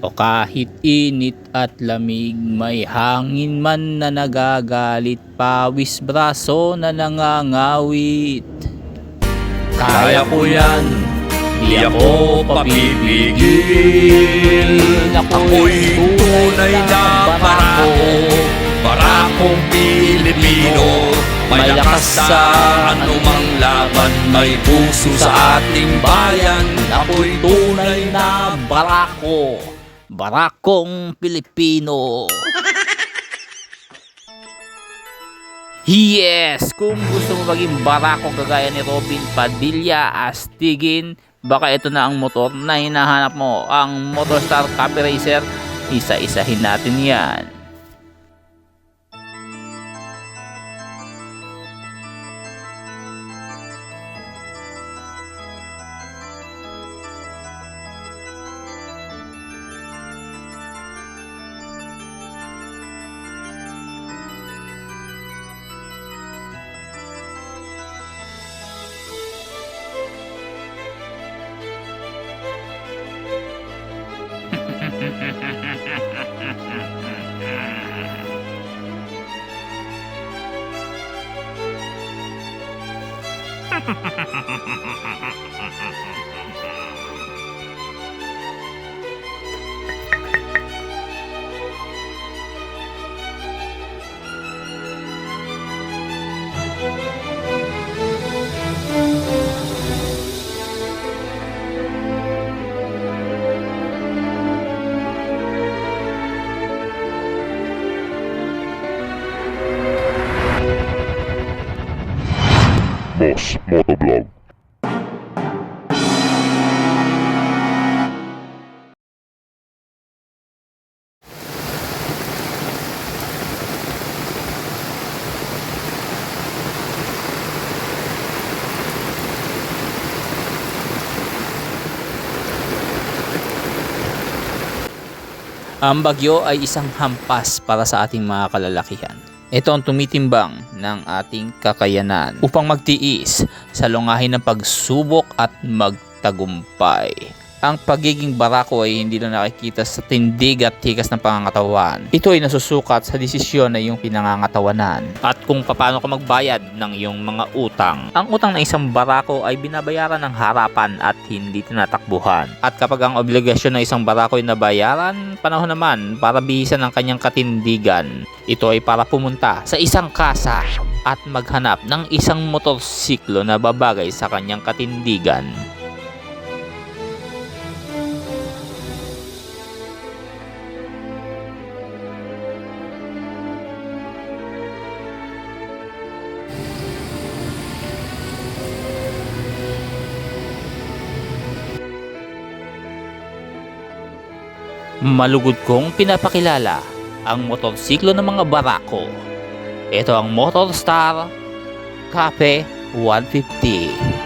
O kahit init at lamig, may hangin man na nagagalit, pawis braso na nangangawit. Kaya ko yan, di ako papipigil. Ako'y tunay na barako. Barakong Pilipino. May lakas sa anumang laban. May puso sa ating bayan. Ako'y tunay na barako. Barakong Pilipino. Yes! Kung gusto mo maging barako kagaya ni Robin Padilla, astigin, baka ito na ang motor na hinahanap mo. Ang Motorstar Copy Racer, isa-isahin natin yan. ハハハハ Boss Motovlog. Ang bagyo ay isang hampas para sa ating mga kalalakihan. Ito ang tumitimbang ng ating kakayanan upang magtiis sa lungahin ng pagsubok at magtagumpay. Ang pagiging barako ay hindi na nakikita sa tindig at tikas ng pangangatawan. Ito ay nasusukat sa desisyon na iyong pinangangatawanan at kung paano ka magbayad ng iyong mga utang. Ang utang ng isang barako ay binabayaran ng harapan at hindi tinatakbuhan. At kapag ang obligasyon ng isang barako ay nabayaran, panahon naman para bihisan ng kanyang katindigan. Ito ay para pumunta sa isang kasa at maghanap ng isang motorsiklo na babagay sa kanyang katindigan. Malugod kong pinapakilala ang motorsiklo ng mga barako. Ito ang Motorstar Cafe 150.